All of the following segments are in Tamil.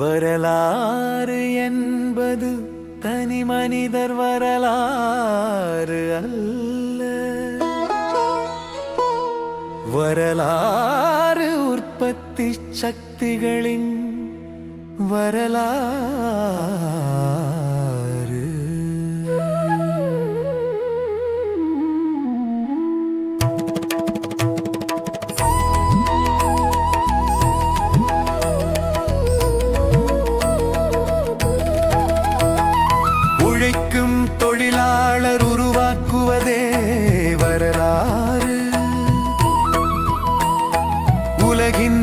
வரலாறு என்பது தனி மனிதர் வரலாறு அல்ல. வரலாறு உற்பத்தி சக்திகளின் வரலாறு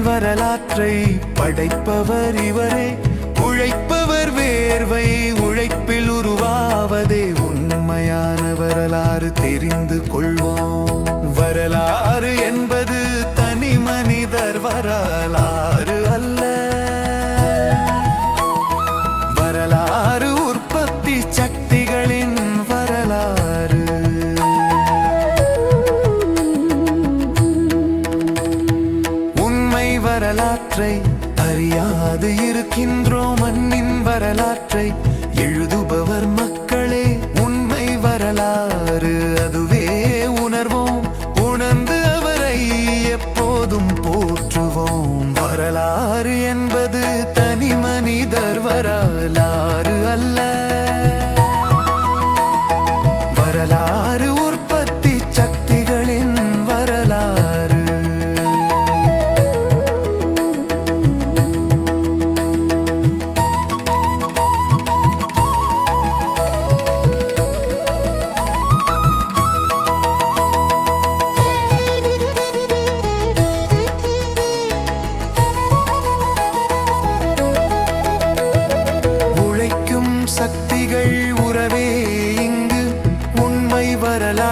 வரலாற்றை படைப்பவர் இவரே. உழைப்பவர் வேர்வை வரலாற்றை அறியாது இருக்கின்றோம் மண்ணின் வரலாற்றை.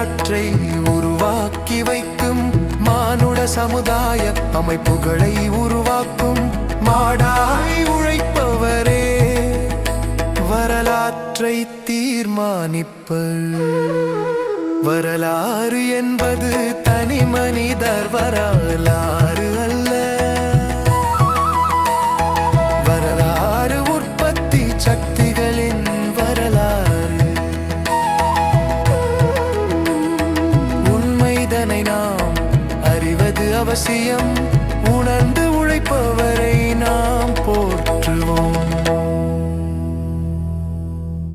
வரலாற்றை உருவாக்கி வைக்கும் மானுட சமுதாய அமைப்புகளை உருவாக்கும் மாடாய் உழைப்பவரே. வரலாற்றை தீர்மானிப்பர் வரலாறு என்பது தனி மனிதர் வரலாறு அவசியம் உணர்ந்து உழைப்பவரை